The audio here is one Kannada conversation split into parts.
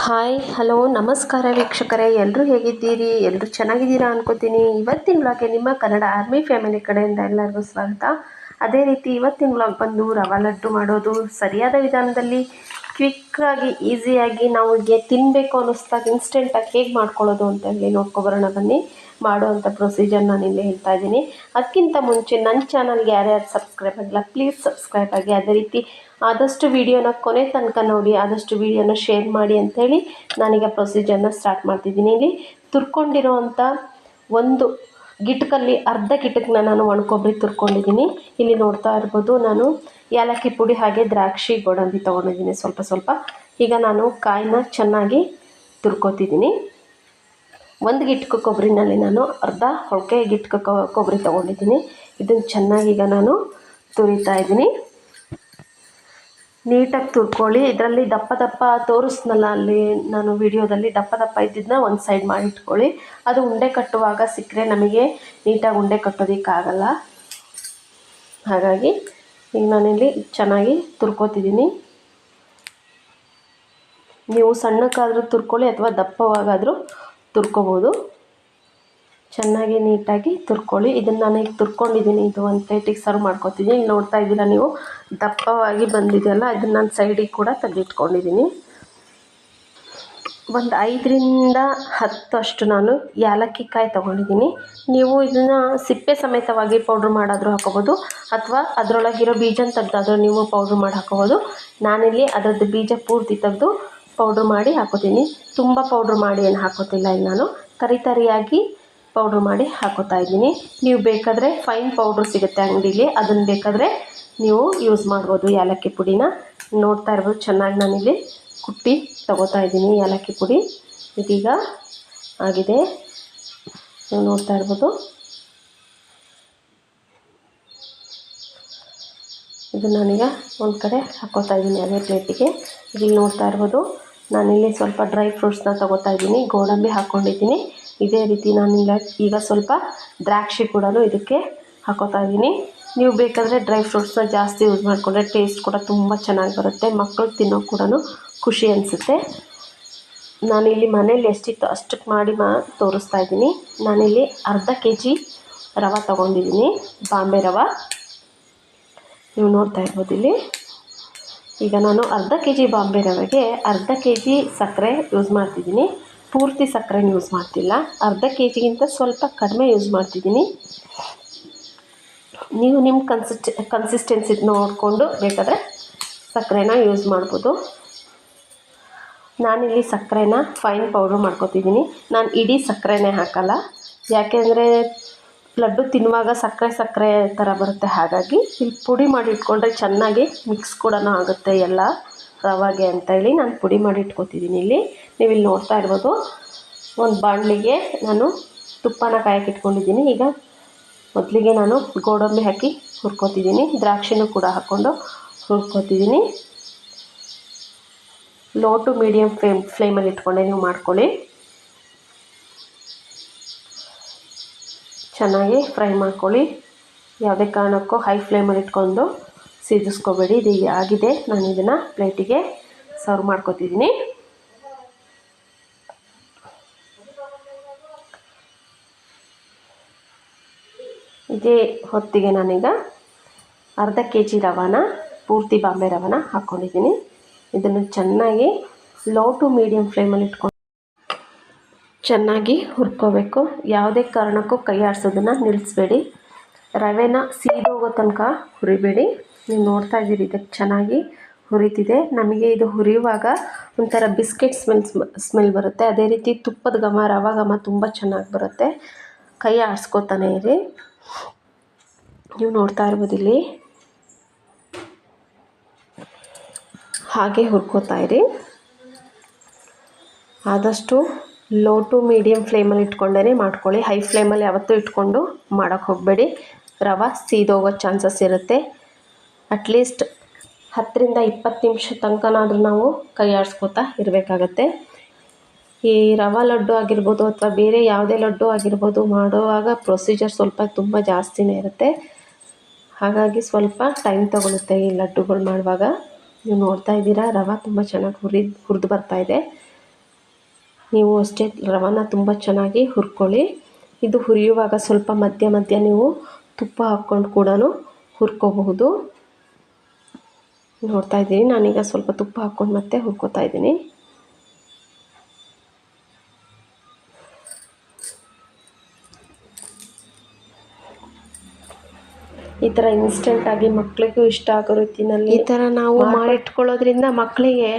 ಹಾಯ್ ಹಲೋ ನಮಸ್ಕಾರ ವೀಕ್ಷಕರೇ. ಎಲ್ಲರೂ ಹೇಗಿದ್ದೀರಿ? ಎಲ್ಲರೂ ಚೆನ್ನಾಗಿದ್ದೀರಾ ಅನ್ಕೋತೀನಿ. ಇವತ್ತಿನ ಬ್ಲಾಗೆ ನಿಮ್ಮ ಕನ್ನಡ ಆರ್ಮಿ ಫ್ಯಾಮಿಲಿ ಕಡೆಯಿಂದ ಎಲ್ಲರಿಗೂ ಸ್ವಾಗತ. ಅದೇ ರೀತಿ ಇವತ್ತಿನ ಬ್ಲಾಗ್ ಬಂದು ರವಾ ಲಡ್ಡು ಮಾಡೋದು ಸರಿಯಾದ ವಿಧಾನದಲ್ಲಿ ಕ್ವಿಕ್ಕಾಗಿ ಈಸಿಯಾಗಿ ನಾವು ಗೆ ತಿನ್ನಬೇಕು ಅನ್ನಿಸ್ದಾಗ ಇನ್ಸ್ಟೆಂಟಾಗಿ ಹೇಗೆ ಮಾಡ್ಕೊಳ್ಳೋದು ಅಂತ ಹೇಳಿ ನೋಡ್ಕೊಬರೋಣ ಬನ್ನಿ. ಮಾಡುವಂಥ ಪ್ರೊಸೀಜರ್ ನಾನು ಇಲ್ಲಿ ಹೇಳ್ತಾ ಇದ್ದೀನಿ. ಅದಕ್ಕಿಂತ ಮುಂಚೆ ನನ್ನ ಚಾನಲ್ಗೆ ಯಾರ್ಯಾರು ಸಬ್ಸ್ಕ್ರೈಬ್ ಆಗಿಲ್ಲ ಪ್ಲೀಸ್ ಸಬ್ಸ್ಕ್ರೈಬ್ ಆಗಿ. ಅದೇ ರೀತಿ ಆದಷ್ಟು ವೀಡಿಯೋನ ಕೊನೆ ತನಕ ನೋಡಿ, ಆದಷ್ಟು ವೀಡಿಯೋನ ಶೇರ್ ಮಾಡಿ ಅಂಥೇಳಿ ನಾನೀಗ ಪ್ರೊಸೀಜರ್ನ ಸ್ಟಾರ್ಟ್ ಮಾಡ್ತಿದ್ದೀನಿ. ಇಲ್ಲಿ ತುರ್ಕೊಂಡಿರೋವಂಥ ಒಂದು ಗಿಟಕಲ್ಲಿ ಅರ್ಧ ಗಿಟಕನ್ನ ನಾನು ಒಣಕೊಬ್ಬರಿ ತುರ್ಕೊಂಡಿದ್ದೀನಿ. ಇಲ್ಲಿ ನೋಡ್ತಾ ಇರ್ಬೋದು ನಾನು ಏಲಕ್ಕಿ ಪುಡಿ ಹಾಗೆ ದ್ರಾಕ್ಷಿ ಗೋಡಂಬಿ ತೊಗೊಂಡಿದ್ದೀನಿ ಸ್ವಲ್ಪ ಸ್ವಲ್ಪ. ಈಗ ನಾನು ಕಾಯಿನ ಚೆನ್ನಾಗಿ ತುರ್ಕೋತಿದ್ದೀನಿ. ಒಂದು ಗಿಟ್ಕ ಕೊಬ್ಬರಿನಲ್ಲಿ ನಾನು ಅರ್ಧ ಹೊಳಕೆ ಗಿಟ್ಕ ಕೊಬ್ಬರಿ ತೊಗೊಂಡಿದ್ದೀನಿ. ಇದನ್ನು ಚೆನ್ನಾಗಿ ಈಗ ನಾನು ತುರಿತಾ ಇದ್ದೀನಿ. ನೀಟಾಗಿ ತುರ್ಕೊಳ್ಳಿ. ಇದರಲ್ಲಿ ದಪ್ಪ ದಪ್ಪ ತೋರಿಸ್ನಲ್ಲ, ಅಲ್ಲಿ ನಾನು ವಿಡಿಯೋದಲ್ಲಿ ದಪ್ಪ ದಪ್ಪ ಇದ್ದಿದ್ದನ್ನ ಒಂದು ಸೈಡ್ ಮಾಡಿ ಇಟ್ಕೊಳ್ಳಿ. ಅದು ಉಂಡೆ ಕಟ್ಟುವಾಗ ಸಿಕ್ಕರೆ ನಮಗೆ ನೀಟಾಗಿ ಉಂಡೆ ಕಟ್ಟೋದಕ್ಕಾಗಲ್ಲ. ಹಾಗಾಗಿ ಈಗ ನಾನಿಲ್ಲಿ ಚೆನ್ನಾಗಿ ತುರ್ಕೋತಿದ್ದೀನಿ. ನೀವು ಸಣ್ಣಕ್ಕಾದರೂ ತುರ್ಕೊಳ್ಳಿ ಅಥವಾ ದಪ್ಪವಾಗಾದರೂ ತುರ್ಕೋಬೋದು. ಚೆನ್ನಾಗಿ ನೀಟಾಗಿ ತುರ್ಕೊಳ್ಳಿ. ಇದನ್ನು ನಾನು ಈಗ ತುರ್ಕೊಂಡಿದ್ದೀನಿ. ಇದು ಒಂದು ಪ್ಲೇಟಿಗೆ ಸರ್ವ್ ಮಾಡ್ಕೊತೀನಿ ಇಲ್ಲಿ ನೋಡ್ತಾ ಇದ್ದೀರಾ ನೀವು? ದಪ್ಪವಾಗಿ ಬಂದಿದೆಯಲ್ಲ? ಇದನ್ನು ನಾನು ಸೈಡಿಗೆ ಕೂಡ ತೆಗೆದಿಟ್ಕೊಂಡಿದ್ದೀನಿ. ಒಂದು ಐದರಿಂದ ಹತ್ತು ಅಷ್ಟು ನಾನು ಏಲಕ್ಕಿ ಕಾಯಿ ತೊಗೊಂಡಿದ್ದೀನಿ. ನೀವು ಇದನ್ನು ಸಿಪ್ಪೆ ಸಮೇತವಾಗಿ ಪೌಡ್ರ್ ಮಾಡಾದರೂ ಹಾಕೋಬೋದು. ಅಥವಾ ಅದರೊಳಗಿರೋ ಬೀಜನ ತೆಗೆದಾದರೂ ನೀವು ಪೌಡ್ರ್ ಮಾಡಿ ಹಾಕೋಬೋದು. ನಾನಿಲ್ಲಿ ಅದರದ್ದು ಬೀಜ ಪೂರ್ತಿ ತೆಗೆದು ಪೌಡ್ರ್ ಮಾಡಿ ಹಾಕೋತೀನಿ. ತುಂಬ ಪೌಡ್ರ್ ಮಾಡಿ ಏನು ಹಾಕೋತಿಲ್ಲ ಇಲ್ಲಿ ನಾನು. ತರಿ ತರಿಯಾಗಿ ಪೌಡ್ರ್ ಮಾಡಿ ಹಾಕೋತಾ ಇದ್ದೀನಿ. ನೀವು ಬೇಕಾದರೆ ಫೈನ್ ಪೌಡ್ರ್ ಸಿಗುತ್ತೆ ಅಂಗಡೀಲಿ. ಅದನ್ನು ಬೇಕಾದರೆ ನೀವು ಯೂಸ್ ಮಾಡ್ಬೋದು ಏಲಕ್ಕಿ ಪುಡಿನ. ನೋಡ್ತಾ ಇರ್ಬೋದು, ಚೆನ್ನಾಗಿ ನಾನಿಲ್ಲಿ ಕುಟ್ಟಿ ತಗೋತಾ ಇದ್ದೀನಿ ಏಲಕ್ಕಿ ಪುಡಿ. ಇದೀಗ ಆಗಿದೆ. ನೀವು ನೋಡ್ತಾ ಇರ್ಬೋದು. ಇದು ನಾನೀಗ ಒಂದು ಕಡೆ ಹಾಕೋತಾ ಇದ್ದೀನಿ ಅದೇ ಪ್ಲೇಟಿಗೆ ಇಲ್ಲಿ ನೋಡ್ತಾ ಇರ್ಬೋದು. ನಾನಿಲ್ಲಿ ಸ್ವಲ್ಪ ಡ್ರೈ ಫ್ರೂಟ್ಸ್ನ ತೊಗೋತಾ ಇದ್ದೀನಿ, ಗೋಡಂಬಿ ಹಾಕ್ಕೊಂಡಿದ್ದೀನಿ ಇದೇ ರೀತಿ ನಾನಿಲ್ಲ ಈಗ ಸ್ವಲ್ಪ ದ್ರಾಕ್ಷಿ ಕೂಡ ಇದಕ್ಕೆ ಹಾಕೋತಾ ಇದ್ದೀನಿ. ನೀವು ಬೇಕಾದರೆ ಡ್ರೈ ಫ್ರೂಟ್ಸ್ನ ಜಾಸ್ತಿ ಯೂಸ್ ಮಾಡಿಕೊಂಡ್ರೆ ಟೇಸ್ಟ್ ಕೂಡ ತುಂಬ ಚೆನ್ನಾಗಿ ಬರುತ್ತೆ ಮಕ್ಕಳು ತಿನ್ನೋ ಕೂಡ ಖುಷಿ ಅನಿಸುತ್ತೆ. ನಾನಿಲ್ಲಿ ಮನೇಲಿ ಎಷ್ಟಿತ್ತು ಅಷ್ಟಕ್ಕೆ ಮಾಡಿ ಮಾ ತೋರಿಸ್ತಾ ಇದ್ದೀನಿ. ನಾನಿಲ್ಲಿ ಅರ್ಧ ಕೆ ಜಿ ರವೆ ತೊಗೊಂಡಿದ್ದೀನಿ, ಬಾಂಬೆ ರವೆ. ನೀವು ನೋಡ್ತಾ ಇರ್ಬೋದು ಇಲ್ಲಿ. ಈಗ ನಾನು ಅರ್ಧ ಕೆ ಜಿ ಬಾಂಬೆ ರವೆಗೆ ಅರ್ಧ ಕೆ ಜಿ ಸಕ್ಕರೆ ಯೂಸ್ ಮಾಡ್ತಿದ್ದೀನಿ. ಪೂರ್ತಿ ಸಕ್ಕರೆ ಯೂಸ್ ಮಾಡ್ತಿಲ್ಲ. ಅರ್ಧ ಕೆ ಜಿಗಿಂತ ಸ್ವಲ್ಪ ಕಡಿಮೆ ಯೂಸ್ ಮಾಡ್ತಿದ್ದೀನಿ. ನೀವು ನಿಮ್ಮ ಕನ್ಸಿಸ್ಟ್ ಕನ್ಸಿಸ್ಟೆನ್ಸಿ ನೋಡಿಕೊಂಡು ಬೇಕಾದರೆ ಸಕ್ಕರೆನ ಯೂಸ್ ಮಾಡ್ಬೋದು. ನಾನಿಲ್ಲಿ ಸಕ್ಕರೆನ ಫೈನ್ ಪೌಡ್ರ್ ಮಾಡ್ಕೋತಿದ್ದೀನಿ. ನಾನು ಇಡೀ ಸಕ್ಕರೆನೇ ಹಾಕಲ್ಲ. ಯಾಕೆಂದರೆ ಲಡ್ಡು ತಿನ್ನುವಾಗ ಸಕ್ಕರೆ ಸಕ್ಕರೆ ಥರ ಬರುತ್ತೆ. ಹಾಗಾಗಿ ಇಲ್ಲಿ ಪುಡಿ ಮಾಡಿ ಇಟ್ಕೊಂಡ್ರೆ ಚೆನ್ನಾಗಿ ಮಿಕ್ಸ್ ಕೂಡ ಆಗುತ್ತೆ ಎಲ್ಲ ರವಾಗೆ ಅಂತೇಳಿ ನಾನು ಪುಡಿ ಮಾಡಿ ಇಟ್ಕೊತಿದ್ದೀನಿ ಇಲ್ಲಿ. ನೀವು ಇಲ್ಲಿ ನೋಡ್ತಾ ಇರ್ಬೋದು. ಒಂದು ಬಾಣಲಿಗೆ ನಾನು ತುಪ್ಪನ ಕಾಯಕ್ಕೆ ಇಟ್ಕೊಂಡಿದ್ದೀನಿ. ಈಗ ಮೊದಲಿಗೆ ನಾನು ಗೋಡಂಬಿ ಹಾಕಿ ಹುರ್ಕೊತಿದ್ದೀನಿ. ದ್ರಾಕ್ಷಿನೂ ಕೂಡ ಹಾಕ್ಕೊಂಡು ಹುರ್ಕೊತಿದ್ದೀನಿ. ಲೋ ಟು ಮೀಡಿಯಮ್ ಫ್ಲೇಮ್, ಫ್ಲೇಮಲ್ಲಿ ಇಟ್ಕೊಂಡೆ, ನೀವು ಮಾಡ್ಕೊಳ್ಳಿ. ಚೆನ್ನಾಗಿ ಫ್ರೈ ಮಾಡ್ಕೊಳ್ಳಿ. ಯಾವುದೇ ಕಾರಣಕ್ಕೂ ಹೈ ಫ್ಲೇಮಲ್ಲಿ ಇಟ್ಕೊಂಡು ಸೀದಿಸ್ಕೋಬೇಡಿ. ಇದು ಆಗಿದೆ. ನಾನು ಇದನ್ನು ಪ್ಲೇಟಿಗೆ ಸರ್ವ್ ಮಾಡ್ಕೋತಿದ್ದೀನಿ. ಇದೇ ಹೊತ್ತಿಗೆ ನಾನೀಗ ಅರ್ಧ ಕೆ ಜಿ ರವಾನ, ಪೂರ್ತಿ ಬಾಂಬೆ ರವಾನ ಹಾಕ್ಕೊಂಡಿದ್ದೀನಿ. ಇದನ್ನು ಚೆನ್ನಾಗಿ ಲೋ ಟು ಮೀಡಿಯಮ್ ಫ್ಲೇಮಲ್ಲಿ ಇಟ್ಕೊಂಡು ಚೆನ್ನಾಗಿ ಹುರ್ಕೋಬೇಕು. ಯಾವುದೇ ಕಾರಣಕ್ಕೂ ಕೈ ಆಡಿಸೋದನ್ನು ನಿಲ್ಲಿಸ್ಬೇಡಿ. ರವೆನ ಸೀದೋಗೋ ತನಕ ಹುರಿಬೇಡಿ. ನೀವು ನೋಡ್ತಾ ಇದ್ದೀರಿ, ಇದಕ್ಕೆ ಚೆನ್ನಾಗಿ ಹುರಿತಿದೆ. ನಮಗೆ ಇದು ಹುರಿಯುವಾಗ ಒಂಥರ ಬಿಸ್ಕೆಟ್ ಸ್ಮೆಲ್ ಸ್ಮೆಲ್ ಬರುತ್ತೆ. ಅದೇ ರೀತಿ ತುಪ್ಪದ ಘಮ, ರವ ಘಮ ತುಂಬ ಚೆನ್ನಾಗಿ ಬರುತ್ತೆ. ಕೈ ಆಡಿಸ್ಕೋತಾನೆ ಇರಿ. ನೀವು ನೋಡ್ತಾ ಇರ್ಬೋದು ಇಲ್ಲಿ. ಹಾಗೆ ಹುರ್ಕೋತಾ ಇರಿ. ಆದಷ್ಟು ಲೋ ಟು ಮೀಡಿಯಮ್ ಫ್ಲೇಮಲ್ಲಿ ಇಟ್ಕೊಂಡೇ ಮಾಡ್ಕೊಳ್ಳಿ. ಹೈ ಫ್ಲೇಮಲ್ಲಿ ಯಾವತ್ತೂ ಇಟ್ಕೊಂಡು ಮಾಡೋಕ್ಕೆ ಹೋಗಬೇಡಿ. ರವೆ ಸೀದೋಗೋ ಚಾನ್ಸಸ್ ಇರುತ್ತೆ. ಅಟ್ಲೀಸ್ಟ್ ಹತ್ತರಿಂದ ಇಪ್ಪತ್ತು ನಿಮಿಷ ತನಕನಾದರೂ ನಾವು ಕೈ ಆಡಿಸ್ಕೋತಾ ಇರಬೇಕಾಗತ್ತೆ. ಈ ರವೆ ಲಡ್ಡು ಆಗಿರ್ಬೋದು ಅಥವಾ ಬೇರೆ ಯಾವುದೇ ಲಡ್ಡು ಆಗಿರ್ಬೋದು ಮಾಡುವಾಗ ಪ್ರೊಸೀಜರ್ ಸ್ವಲ್ಪ ತುಂಬ ಜಾಸ್ತಿನೇ ಇರುತ್ತೆ. ಹಾಗಾಗಿ ಸ್ವಲ್ಪ ಟೈಮ್ ತಗೊಳುತ್ತೆ ಈ ಲಡ್ಡುಗಳು ಮಾಡುವಾಗ. ನೀವು ನೋಡ್ತಾ ಇದ್ದೀರಾ, ರವೆ ತುಂಬ ಚೆನ್ನಾಗಿ ಹುರಿದು ಹುರಿದು ಬರ್ತಾಯಿದೆ ನೀವು ಅಷ್ಟೇ ರವಾನ ತುಂಬ ಚೆನ್ನಾಗಿ ಹುರ್ಕೊಳ್ಳಿ. ಇದು ಹುರಿಯುವಾಗ ಸ್ವಲ್ಪ ಮಧ್ಯ ಮಧ್ಯ ನೀವು ತುಪ್ಪ ಹಾಕ್ಕೊಂಡು ಕೂಡ ಹುರ್ಕೋಬಹುದು. ನೋಡ್ತಾ ಇದ್ದೀನಿ ನಾನೀಗ ಸ್ವಲ್ಪ ತುಪ್ಪ ಹಾಕ್ಕೊಂಡು ಮತ್ತೆ ಹುರ್ಕೋತಾ ಇದ್ದೀನಿ. ಈ ಥರ ಇನ್ಸ್ಟೆಂಟಾಗಿ ಮಕ್ಕಳಿಗೂ ಇಷ್ಟ ಆಗೋ ರೀತಿಯಲ್ಲಿ ಈ ಥರ ನಾವು ಮಾಡಿಟ್ಕೊಳ್ಳೋದ್ರಿಂದ ಮಕ್ಕಳಿಗೆ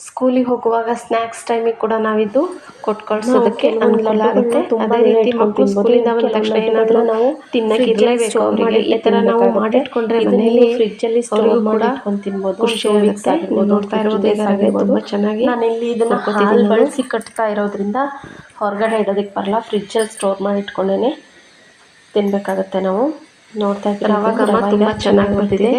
ಸ್ಕೂಲಿಗೆ ಹೋಗುವಾಗ ಸ್ನ್ಯಾಕ್ಸ್ ಟೈಮಿಗೆ ಕೂಡ ನಾವಿದು ಕೊಟ್ಟು ಕಳ್ಸೋದಕ್ಕೆ ಅನುಕೂಲ ಆಗುತ್ತೆ. ಅದೇ ರೀತಿ ಮಕ್ಕಳು ಸ್ಕೂಲಿಂದ ಬಂದ ತಕ್ಷಣ ಏನಾದರೂ ನಾವು ತಿನ್ನಕ್ಕೆ ಇರಲೇಬೇಕು ಅವರಿಗೆ ಈ ಥರ ನಾವು ಮಾಡಿಟ್ಕೊಂಡ್ರೆ ಮನೆಯಲ್ಲಿ ಫ್ರಿಜ್ಜಲ್ಲಿ ಸ್ಟೋರ್ ಕೂಡ ಇಟ್ಕೊಂಡು ತಿನ್ಬೋದು. ಖುಷಿ ಆಗುತ್ತೆ. ನೀವು ನೋಡ್ತಾ ಇರೋದೇ ತುಂಬ ಚೆನ್ನಾಗಿ ನಾನಿಲ್ಲಿ ಇದನ್ನು ಹಾಲು ಬಳಸಿ ಕಟ್ತಾ ಇರೋದ್ರಿಂದ ಹೊರಗಡೆ ಇಡೋದಕ್ಕೆ ಬರಲ್ಲ. ಫ್ರಿಜ್ಜಲ್ಲಿ ಸ್ಟೋರ್ ಮಾಡಿ ಇಟ್ಕೊಂಡೇ ತಿನ್ನಬೇಕಾಗತ್ತೆ ನಾವು. ನೋಡ್ತಾ ಇದ್ರೆ ಅವಾಗ ತುಂಬ ಚೆನ್ನಾಗಿ ಬರ್ತಿದೆ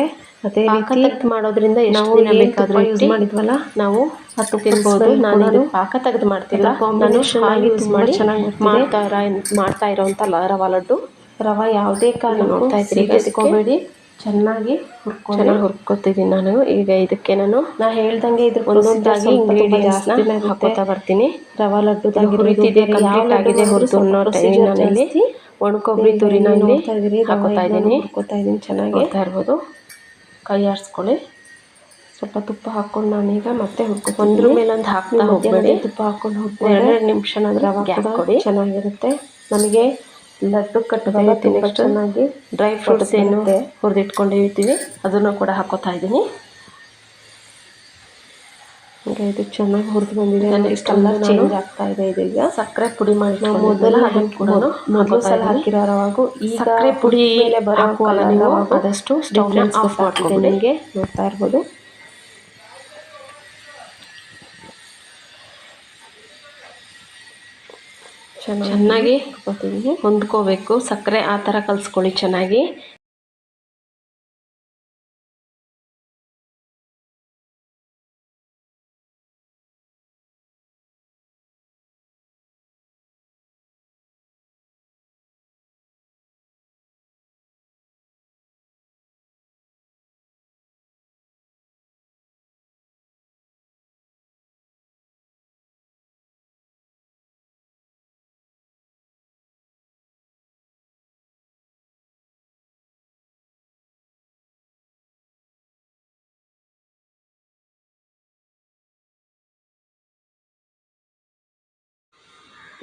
ಅದೇ ರೀತಿ ಮಾಡೋದ್ರಿಂದ ನಾವು ಬೇಕಾದರೂ ಯೂಸ್ ಮಾಡಿದ್ವಲ್ಲ ನಾವು ಹತ್ತು ತಿನ್ಬೋದು. ನಾನು ಇದು ಪಾಕ ತೆಗೆದು ಮಾಡ್ತಿಲ್ಲ. ನಾನು ಹಾಗೆ ಯೂಸ್ ಮಾಡಿ ಚೆನ್ನಾಗಿ ಮಾಡ್ತಾ ಇರೋ ಮಾಡ್ತಾ ಇರೋವಂಥ ರವಾ ಲಡ್ಡು. ರವೆ ಯಾವುದೇ ಕಾರಣ ನೋಡ್ತಾ ಇದ್ದೀರಿ. ಎತ್ಕೋಬೇಡಿ ಚೆನ್ನಾಗಿ ಹುರ್ಕೊಂಡು ಚೆನ್ನಾಗಿ ಹುರ್ಕೊತಿದ್ದೀನಿ ನಾನು. ಈಗ ಇದಕ್ಕೆ ನಾನು ನಾ ಹೇಳ್ದಂಗೆ ಇದ್ರ ಒಂದೊಂದಾಗಿ ಇಂಗ್ರೀಡಿಯೆಂಟ್ಸ್ನ ಹಾಕೋತಾ ಬರ್ತೀನಿ. ರವಾ ಲಡ್ಡು ಹುರಿತಿದೆ ಕಂಪ್ಲೀಟ್ ಆಗಿದೆ ಹುರಿದು ಅನ್ನೋ ಟೈಮಿನಲ್ಲಿ ಒಣ ಕೊಬ್ಬರಿ ತುರಿನ ಇಲ್ಲಿ ಹಾಕೋತಾ ಇದ್ದೀನಿ. ಹಾಕೋತಾ ಇದ್ದೀನಿ ಚೆನ್ನಾಗಿ. ಇರ್ಬೋದು. ಕೈ ಆಡಿಸ್ಕೊಳ್ಳಿ ಸ್ವಲ್ಪ ತುಪ್ಪ ಹಾಕ್ಕೊಂಡು ನಾನೀಗ ಮತ್ತೆ ಒಂದ್ರ ಮೇಲೆ ಒಂದು ಹಾಕ್ತಾ ಹೋಗಬೇಡಿ. ತುಪ್ಪ ಹಾಕೊಂಡು ಹೋಗಿ ಎರಡೆರಡು ನಿಮಿಷನಾದ್ರೂ ರವೆ ಕೊಡಿ. ಚೆನ್ನಾಗಿರುತ್ತೆ. ನಮಗೆ ಲಡ್ಡು ಕಟ್ಟಿದಾಗ ತಿನ್ನಿ ಚೆನ್ನಾಗಿ ಡ್ರೈ ಫ್ರೂಟ್ಸ್ ಏನು ಹುರಿದಿಟ್ಕೊಂಡಿರ್ತೀವಿ ಅದನ್ನು ಕೂಡ ಹಾಕೋತಾ ಇದ್ದೀನಿ. ಈಗ ಇದು ಚೆನ್ನಾಗಿ ಹುರಿದು ಬಂದಿದೆ. ಕಲರ್ ಚೇಂಜ್ ಆಗ್ತಾ ಇದೆ ಇದೀಗ ಸಕ್ಕರೆ ಪುಡಿ ಮಾಡಿ ನಾವು ಮೊದಲು ಅದನ್ನು ಕೂಡ ಮೊದಲು ಸಲ ಹಾಕಿರೋ ರವಾಗು ಸಕ್ಕರೆ ಪುಡಿ ಮೇಲೆ ಬರೋ ನೀವು ಆದಷ್ಟು ಸ್ಟವ್ನ ಆಫ್ ಮಾಡ್ಕೊಂಡು ನೋಡ್ತಾ ಇರ್ಬೋದು. ಚೆನ್ನಾಗಿ ಹೊಂದ್ಕೋಬೇಕು. ಸಕ್ಕರೆ ಆ ಥರ ಕಲಿಸ್ಕೊಳ್ಳಿ ಚೆನ್ನಾಗಿ.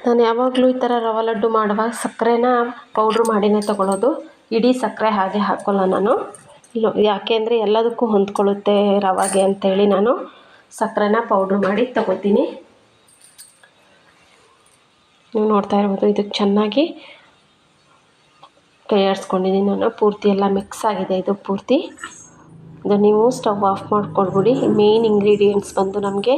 ನಾನು ಯಾವಾಗಲೂ ಈ ಥರ ರವೆ ಲಡ್ಡು ಮಾಡುವಾಗ ಸಕ್ಕರೆನ ಪೌಡ್ರ್ ಮಾಡಿನೇ ತೊಗೊಳ್ಳೋದು ಇಡೀ ಸಕ್ಕರೆ ಹಾಗೆ ಹಾಕೋಲ್ಲ ನಾನು. ಇಲ್ಲ, ಯಾಕೆ ಅಂದರೆ ಎಲ್ಲದಕ್ಕೂ ಹೊಂದ್ಕೊಳ್ಳುತ್ತೆ ರವಾಗೆ ಅಂಥೇಳಿ ನಾನು ಸಕ್ಕರೆನ ಪೌಡ್ರ್ ಮಾಡಿ ತಗೋತೀನಿ. ನೀವು ನೋಡ್ತಾ ಇರ್ಬೋದು ಇದಕ್ಕೆ ಚೆನ್ನಾಗಿ ತಯಾರಿಸ್ಕೊಂಡಿದ್ದೀನಿ ನಾನು. ಪೂರ್ತಿ ಎಲ್ಲ ಮಿಕ್ಸ್ ಆಗಿದೆ ಇದು ಪೂರ್ತಿ. ಇದು ನೀವು ಸ್ಟವ್ ಆಫ್ ಮಾಡಿಕೊಳ್ಬಿಡಿ. ಮೇನ್ ಇಂಗ್ರೀಡಿಯೆಂಟ್ಸ್ ಬಂದು ನಮಗೆ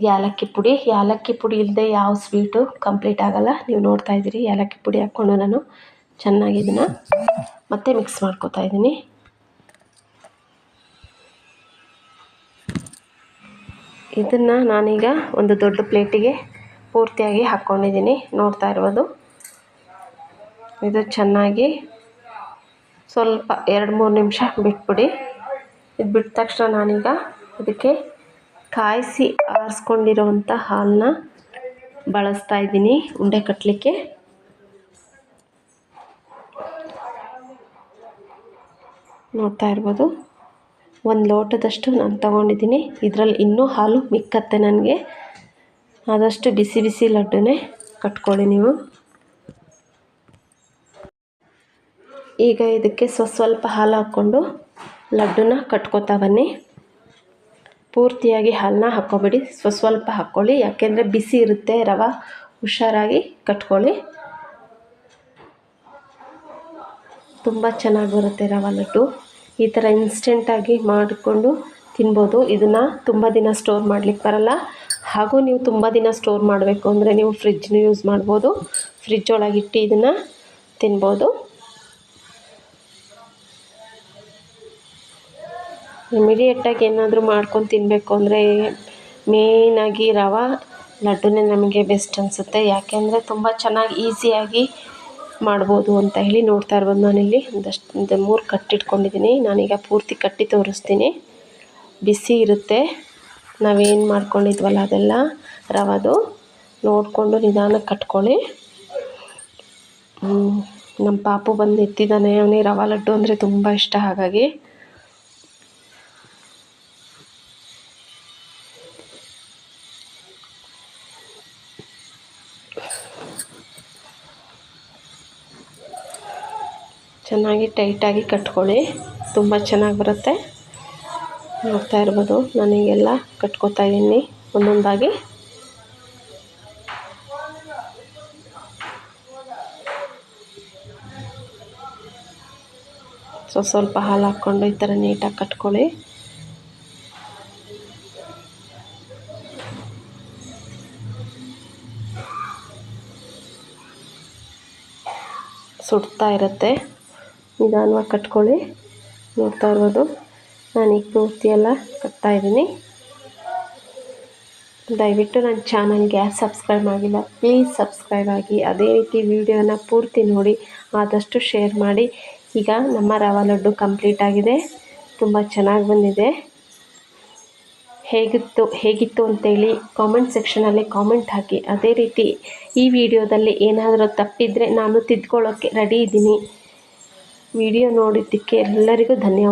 ಯಾಲಕ್ಕಿ ಪುಡಿ. ಯಾಲಕ್ಕಿ ಪುಡಿ ಇಲ್ಲದೆ ಯಾವ ಸ್ವೀಟು ಕಂಪ್ಲೀಟ್ ಆಗೋಲ್ಲ. ನೀವು ನೋಡ್ತಾ ಇದ್ದೀರಿ ಯಾಲಕ್ಕಿ ಪುಡಿ ಹಾಕ್ಕೊಂಡು ನಾನು ಚೆನ್ನಾಗಿ ಇದನ್ನು ಮತ್ತೆ ಮಿಕ್ಸ್ ಮಾಡ್ಕೋತಾ ಇದ್ದೀನಿ. ಇದನ್ನು ನಾನೀಗ ಒಂದು ದೊಡ್ಡ ಪ್ಲೇಟಿಗೆ ಪೂರ್ತಿಯಾಗಿ ಹಾಕ್ಕೊಂಡಿದ್ದೀನಿ. ನೋಡ್ತಾ ಇರ್ಬೋದು. ಇದು ಚೆನ್ನಾಗಿ ಸ್ವಲ್ಪ ಎರಡು ಮೂರು ನಿಮಿಷ ಬಿಟ್ಬಿಡಿ. ಇದು ಬಿಟ್ಟ ತಕ್ಷಣ ನಾನೀಗ ಇದಕ್ಕೆ ಕಾಯಿಸಿ ಆರಿಸ್ಕೊಂಡಿರುವಂಥ ಹಾಲನ್ನ ಬಳಸ್ತಾ ಇದ್ದೀನಿ ಉಂಡೆ ಕಟ್ಟಲಿಕ್ಕೆ ನೋಡ್ತಾ ಇರ್ಬೋದು. ಒಂದು ಲೋಟದಷ್ಟು ನಾನು ತಗೊಂಡಿದ್ದೀನಿ. ಇದರಲ್ಲಿ ಇನ್ನೂ ಹಾಲು ಮಿಕ್ಕತ್ತೆ ನನಗೆ. ಆದಷ್ಟು ಬಿಸಿ ಬಿಸಿ ಲಡ್ಡುನೇ ಕಟ್ಕೊಳ್ಳಿ ನೀವು. ಈಗ ಇದಕ್ಕೆ ಸ್ವ ಸ್ವಲ್ಪ ಹಾಲು ಹಾಕ್ಕೊಂಡು ಲಡ್ಡುನ ಕಟ್ಕೋತಾ ಬನ್ನಿ. ಪೂರ್ತಿಯಾಗಿ ಹಾಲನ್ನ ಹಾಕ್ಕೊಬೇಡಿ. ಸ್ವ, ಸ್ವಲ್ಪ ಹಾಕ್ಕೊಳ್ಳಿ. ಯಾಕೆಂದರೆ ಬಿಸಿ ಇರುತ್ತೆ, ರವೆ ಹುಷಾರಾಗಿ ಕಟ್ಕೊಳ್ಳಿ. ತುಂಬ ಚೆನ್ನಾಗಿ ಬರುತ್ತೆ ರವೆ ಲಡ್ಡು. ಈ ಥರ ಇನ್ಸ್ಟೆಂಟಾಗಿ ಮಾಡಿಕೊಂಡು ತಿನ್ಬೋದು. ಇದನ್ನು ತುಂಬ ದಿನ ಸ್ಟೋರ್ ಮಾಡಲಿಕ್ಕೆ ಬರಲ್ಲ. ಹಾಗೂ ನೀವು ತುಂಬ ದಿನ ಸ್ಟೋರ್ ಮಾಡಬೇಕು ಅಂದರೆ ನೀವು ಫ್ರಿಜ್ನ ಯೂಸ್ ಮಾಡ್ಬೋದು. ಫ್ರಿಜ್ ಒಳಗಿಟ್ಟು ಇದನ್ನು ತಿನ್ಬೋದು. ಇಮಿಡಿಯೇಟಾಗಿ ಏನಾದರೂ ಮಾಡ್ಕೊಂಡು ತಿನ್ನಬೇಕು ಅಂದರೆ ಮೇಯ್ನಾಗಿ ರವೆ, ಲಡ್ಡುನೇ ನಮಗೆ ಬೆಸ್ಟ್ ಅನಿಸುತ್ತೆ. ಯಾಕೆಂದರೆ ತುಂಬ ಚೆನ್ನಾಗಿ ಈಸಿಯಾಗಿ ಮಾಡ್ಬೋದು ಅಂತ ಹೇಳಿ ನೋಡ್ತಾ ಇರ್ಬೋದು ನಾನಿಲ್ಲಿ. ಒಂದಷ್ಟು, ಒಂದು ಮೂರು ಕಟ್ಟಿಟ್ಕೊಂಡಿದ್ದೀನಿ ನಾನೀಗ ಪೂರ್ತಿ ಕಟ್ಟಿ ತೋರಿಸ್ತೀನಿ. ಬಿಸಿ ಇರುತ್ತೆ. ನಾವೇನು ಮಾಡ್ಕೊಂಡಿದ್ವಲ್ಲ ಅದೆಲ್ಲ ರವದು ನೋಡಿಕೊಂಡು ನಿಧಾನಕ್ಕೆ ಕಟ್ಕೊಳ್ಳಿ. ನಮ್ಮ ಪಾಪು ಬಂದು ಎತ್ತಿದ್ದಾನೆ. ಅವನಿಗೆ ರವೆ ಲಡ್ಡು ಅಂದರೆ ತುಂಬ ಇಷ್ಟ ಹಾಗಾಗಿ. ಚೆನ್ನಾಗಿ ಟೈಟಾಗಿ ಕಟ್ಕೊಳ್ಳಿ. ತುಂಬ ಚೆನ್ನಾಗಿ ಬರುತ್ತೆ. ನೋಡ್ತಾ ಇರ್ಬೋದು, ನನಗೆಲ್ಲ ಕಟ್ಕೋತಾ ಇದ್ದೀನಿ ಒಂದೊಂದಾಗಿ. ಸೊ, ಸ್ವಲ್ಪ ಹಾಲು ಹಾಕ್ಕೊಂಡು ಈ ಥರ ನೀಟಾಗಿ ಕಟ್ಕೊಳ್ಳಿ. ಸುಡ್ತಾ ಇರುತ್ತೆ. ನಿಧಾನವಾಗಿ ಕಟ್ಕೊಳ್ಳಿ. ನೋಡ್ತಾ ಇರ್ಬೋದು. ನಾನೀಗ ಪೂರ್ತಿ ಎಲ್ಲ ಕಟ್ತಾಯಿದ್ದೀನಿ ದಯವಿಟ್ಟು ನನ್ನ ಚಾನಲ್ಗೆ ಸಬ್ಸ್ಕ್ರೈಬ್ ಆಗಿಲ್ಲ, ಪ್ಲೀಸ್ ಸಬ್ಸ್ಕ್ರೈಬ್ ಆಗಿ. ಅದೇ ರೀತಿ ವಿಡಿಯೋನ ಪೂರ್ತಿ ನೋಡಿ, ಆದಷ್ಟು ಶೇರ್ ಮಾಡಿ. ಈಗ ನಮ್ಮ ರವೆ ಲಡ್ಡು ಕಂಪ್ಲೀಟ್ ಆಗಿದೆ. ತುಂಬ ಚೆನ್ನಾಗಿ ಬಂದಿದೆ. ಹೇಗಿತ್ತು ಹೇಗಿತ್ತು ಅಂತೇಳಿ ಕಾಮೆಂಟ್ ಸೆಕ್ಷನಲ್ಲಿ ಕಾಮೆಂಟ್ ಹಾಕಿ. ಅದೇ ರೀತಿ ಈ ವಿಡಿಯೋದಲ್ಲಿ ಏನಾದರೂ ತಪ್ಪಿದ್ರೆ ನಾನು ತಿದ್ಕೊಳ್ಳೋಕ್ಕೆ ರೆಡಿ ಇದ್ದೀನಿ. ವಿಡಿಯೋ ನೋಡಿದ್ದಕ್ಕೆ ಎಲ್ಲರಿಗೂ ಧನ್ಯವಾದ